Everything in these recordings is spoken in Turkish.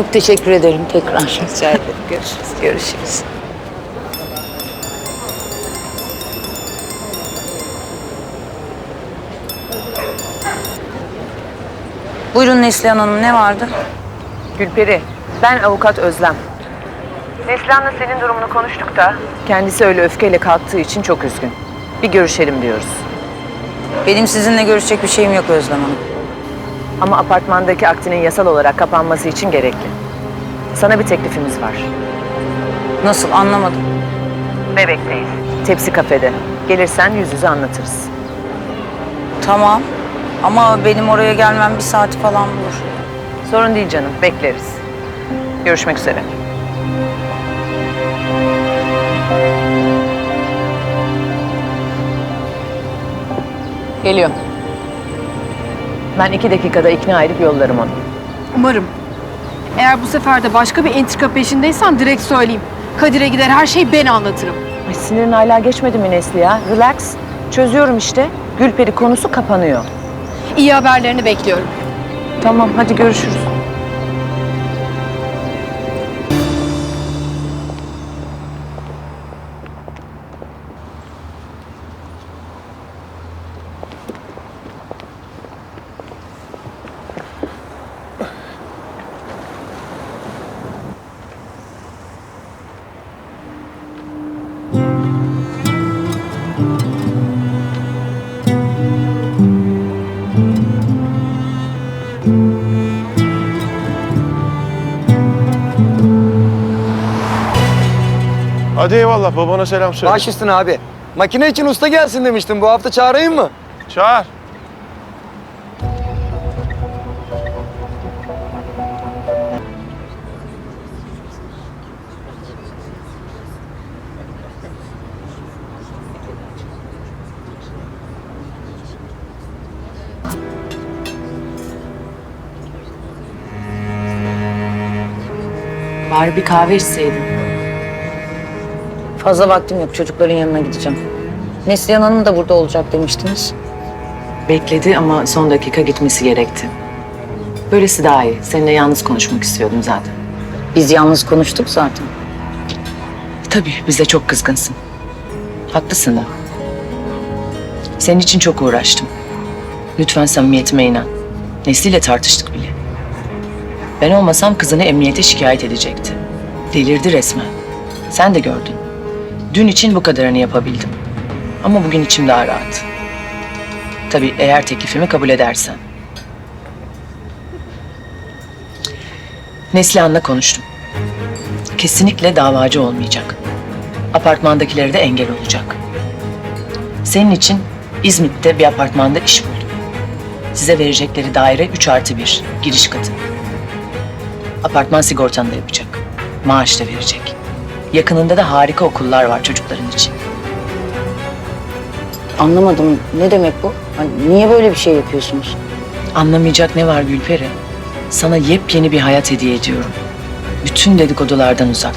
Çok teşekkür ederim tekrar. Rica ederim. Görüşürüz. Görüşürüz. Buyurun Neslihan Hanım ne vardı? Gülperi, ben avukat Özlem. Neslihan'la senin durumunu konuştuk da. Kendisi öyle öfkeyle kalktığı için çok üzgün. Bir görüşelim diyoruz. Benim sizinle görüşecek bir şeyim yok Özlem Hanım. Ama apartmandaki aktinin yasal olarak kapanması için gerekli. Sana bir teklifimiz var. Nasıl anlamadım. Bebekteyiz. Tepsi kafede. Gelirsen yüz yüze anlatırız. Tamam ama benim oraya gelmem bir saati falan bulur. Sorun değil canım, bekleriz. Görüşmek üzere. Geliyor. Ben iki dakikada ikna edip yollarım onu. Umarım. Eğer bu sefer de başka bir entrika peşindeysen direkt söyleyeyim. Kadir'e gider her şeyi ben anlatırım. Ay, sinirin hala geçmedi mi Nesli ya? Relax. Çözüyorum işte. Gülperi konusu kapanıyor. İyi haberlerini bekliyorum. Tamam, hadi görüşürüz. Hadi eyvallah babana selam söyle. Baş üstüne abi. Makine için usta gelsin demiştim. Bu hafta çağırayım mı? Çağır. Bari bir kahve içseydin. Fazla vaktim yok çocukların yanına gideceğim. Neslihan Hanım da burada olacak demiştiniz. Bekledi ama son dakika gitmesi gerekti. Böylesi daha iyi. Seninle yalnız konuşmak istiyordum zaten. Biz yalnız konuştuk zaten. Tabii bize çok kızgınsın. Haklısın da. Senin için çok uğraştım. Lütfen samimiyetime inan. Nesliyle tartıştık bile. Ben olmasam kızını emniyete şikayet edecekti. Delirdi resmen. Sen de gördün. Dün için bu kadarını yapabildim. Ama bugün içim daha rahat. Tabii eğer teklifimi kabul edersen. Neslihan'la konuştum. Kesinlikle davacı olmayacak. Apartmandakileri de engel olacak. Senin için İzmit'te bir apartmanda iş buldum. Size verecekleri daire 3 artı 1, giriş katı. Apartman sigortanı da yapacak. Maaş da verecek. Yakınında da harika okullar var çocukların için. Anlamadım ne demek bu? Hani niye böyle bir şey yapıyorsunuz? Anlamayacak ne var Gülperi? Sana yepyeni bir hayat hediye ediyorum. Bütün dedikodulardan uzak.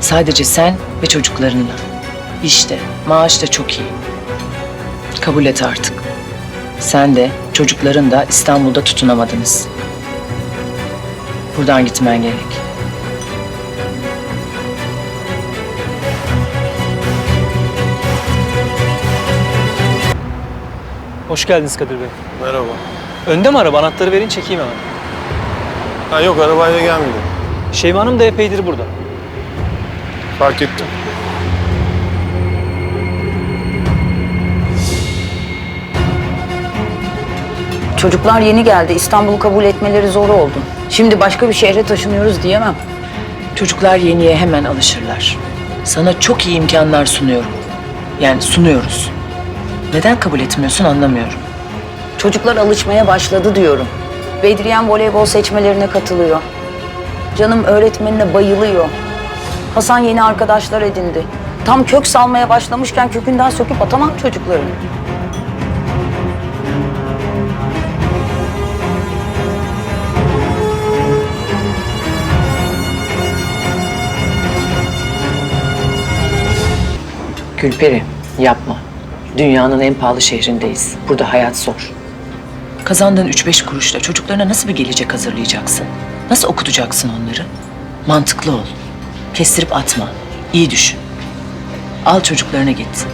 Sadece sen ve çocuklarınla. İşte maaş da çok iyi. Kabul et artık. Sen de çocukların da İstanbul'da tutunamadınız. Buradan gitmen gerek. Hoş geldiniz Kadir Bey. Merhaba. Önde mi araba? Anahtarı verin çekeyim hemen. Ha yok arabayla gelmedim. Şeyma Hanım da epeydir burada. Fark ettim. Çocuklar yeni geldi. İstanbul'u kabul etmeleri zor oldu. Şimdi başka bir şehre taşınıyoruz diyemem. Çocuklar yeniye hemen alışırlar. Sana çok iyi imkanlar sunuyorum. Yani sunuyoruz. Neden kabul etmiyorsun anlamıyorum. Çocuklar alışmaya başladı diyorum. Bedriyen voleybol seçmelerine katılıyor. Canım öğretmenine bayılıyor. Hasan yeni arkadaşlar edindi. Tam kök salmaya başlamışken kökünden söküp atamam çocukları. Gülperi yapma. Dünyanın en pahalı şehrindeyiz. Burada hayat zor. Kazandığın üç beş kuruşla çocuklarına nasıl bir gelecek hazırlayacaksın? Nasıl okutacaksın onları? Mantıklı ol. Kestirip atma. İyi düşün. Al çocuklarına git.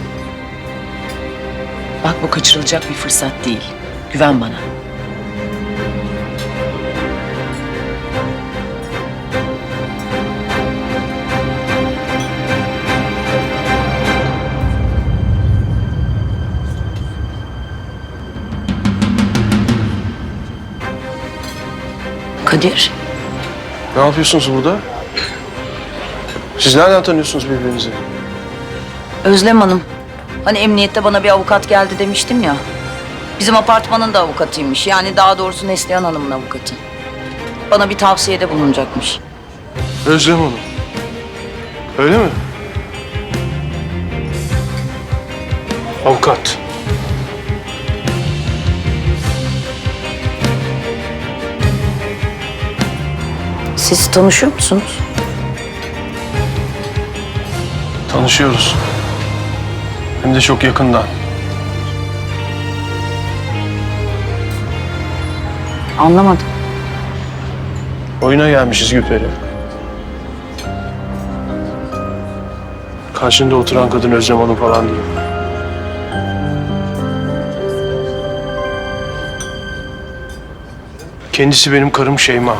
Bak bu kaçırılacak bir fırsat değil. Güven bana. Kadir, Ne yapıyorsunuz burada? Siz nereden tanıyorsunuz birbirinizi? Özlem Hanım. Hani emniyette bana bir avukat geldi demiştim ya. Bizim apartmanın da avukatıymış. Yani daha doğrusu Neslihan Hanım'ın avukatı. Bana bir tavsiyede bulunacakmış. Özlem Hanım. Öyle mi? Avukat. Siz tanışıyor musunuz? Tanışıyoruz. Hem de çok yakından. Anlamadım. Oyuna gelmişiz Gülperi. Karşında oturan kadın Özlem Hanım falan değil. Kendisi benim karım Şeyma.